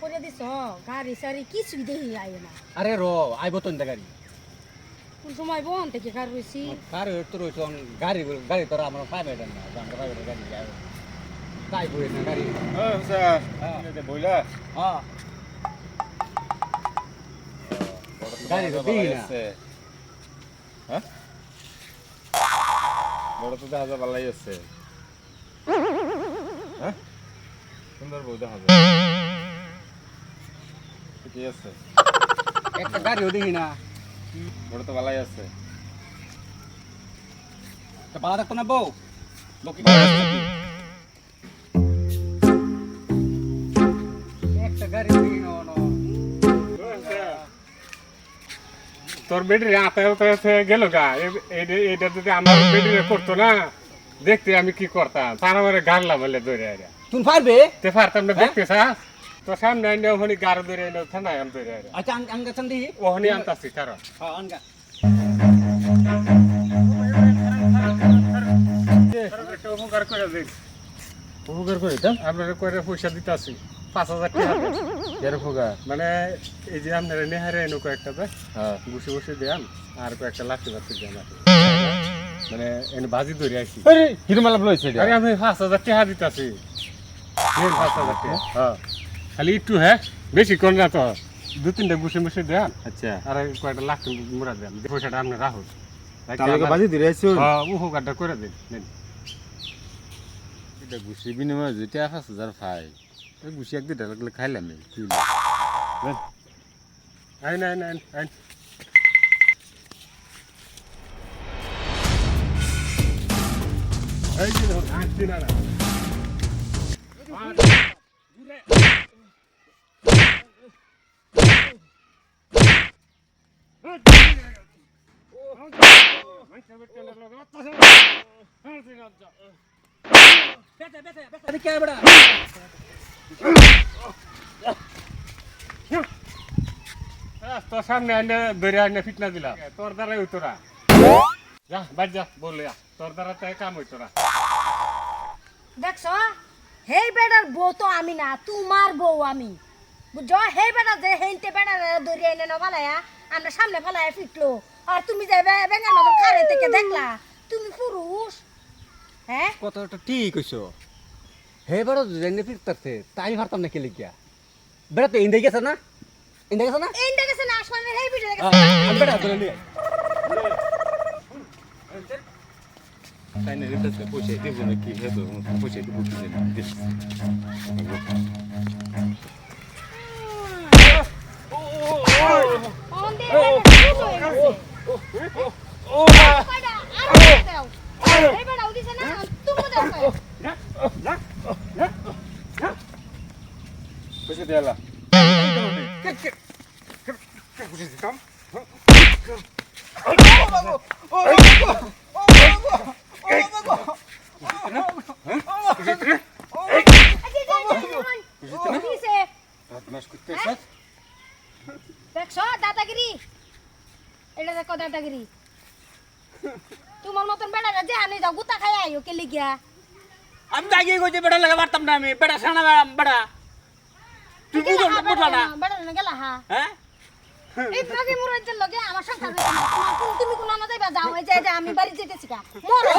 করে দিছ গাড়ি সারি কিছুই দেখি আয় না। আরে র আইব তো গাড়ি। কোন সময় বন থেকে গাড়ি রয়েছি কার তো রয়েছে গাড়ি গাড়ি তোরা আমরা প্রাইভেট না আমরা প্রাইভেট গাড়ি যাই তাই বই না গাড়ি। ও স্যার হ্যাঁ। বইলা। হ্যাঁ। গাড়ি তো দিই না। হ্যাঁ বড় তো দেখা ভালোই আছে হ্যাঁ? সুন্দর বউ দেখা যায়। আছে? একটা গাড়িও দেখি না। বড় তো ভালোই আছে। তা ভালো থাকতো না বউ? বউ একটা গাড়ি দেখি না না। তোর বেটির আতায়াতে গেল গা। এটা যদি আমার বেটিরে করতো না দেখতে আমি কি করতাম? তার আমার গাড়লাম হলে ধরে আরে তুমি পারবে? তে পারতাম না দেখতে চাস? তো সামনে আইনে ওখানে গাড়ো ধরে আইনে থানায় আম ধরে আরে আচ্ছা আং আঙ্গা চান্দি? ওখানে আনতাছি কারণ হ্যাঁ আঙ্গা উপকার করে দিন। উপকার করে দাম আপনারা করে পয়সা দিতাছি পাঁচ হাজার টাকা দেন। এর উপকার? মানে এই যে আপনারা নেহারে এনে কয়েকটা হ্যাঁ। বসে বসে দেন আর কয়েকটা লাঠি বাচ্চা দেন মানে এনে বাজি ধরে আসি। আরে হিরমালা লইছে আরে আমি পাঁচ হাজার টাকা দিতাছি পাঁচ হাজার টাকা। হ্যাঁ। খালি একটু হ্যাঁ বেশি কোন না তো। দু তিনটা বসে বসে দেন। আচ্ছা। আর কয়েকটা লাখ মুড়া দেন। পয়সাটা আপনি রাখুন বাজি আইছো হ্যাঁ উপকারটা করে দিন এটা গুছি বিনিময় যেটা পাঁচ হাজার পাই এই গুছি এক দুটা লাগলে খাইলাম? আইন আইন আইন আইন। এই যে দেখুন, হাঁটছি না না। আরে কে বড়া আহ, তোর সামনে আইনে ধরে আইনে ফিটনা দিলাম তোর দ্বারাই না যা বাদ যা বলে তোর দ্বারা তো কাম হইতো দেখছ? হেই বেড়ার বউ তো আমি না, তোমার বউ আমি। বুঝছ? হেই বেড়া যে হেইতে বেড়া ধরে এনে না ফালায়া আমরা সামনে ফালায়া ফিটলো। আর তুমি যে বে- বেঙ্গার মতন খারে থেকে দেখলা তুমি পুরুষ। হ্যাঁ? কথাটা ঠিক কইছো। হে বড় জেনে ফিরতাছে তাই ভারতাম না কেলে কিয়া বেড়া তো ইন্দে গেছে না? ইন্দে গেছে না? এই দেখেছে না আসমানের হেই আ, দেখেছে আমি বেড়া ধরে নিয়ে তাই না এটা তো পয়সা দিব না কি হেতো পয়সা দিব কি জানি। করতে দেখছ দাদাগিরি এটা দেখো দাদাগিরি তোমার মতন বেড়া যে আনি যাও গুতা খাই আইও কে লিগিয়া? আমি দাগিয়ে কইতে বেড়া লাগা পারতাম না আমি? বেড়া সানা বেড়া। তুই বুঝো না বুঝলা না। বেড়া না গেলা হা হ্যাঁ? এই মাগে মুরাজ্জের লগে আমার সংসার। তুমি কোন না যাইবা যাও এই যে আমি বাড়ি যেতেছি কা মরো।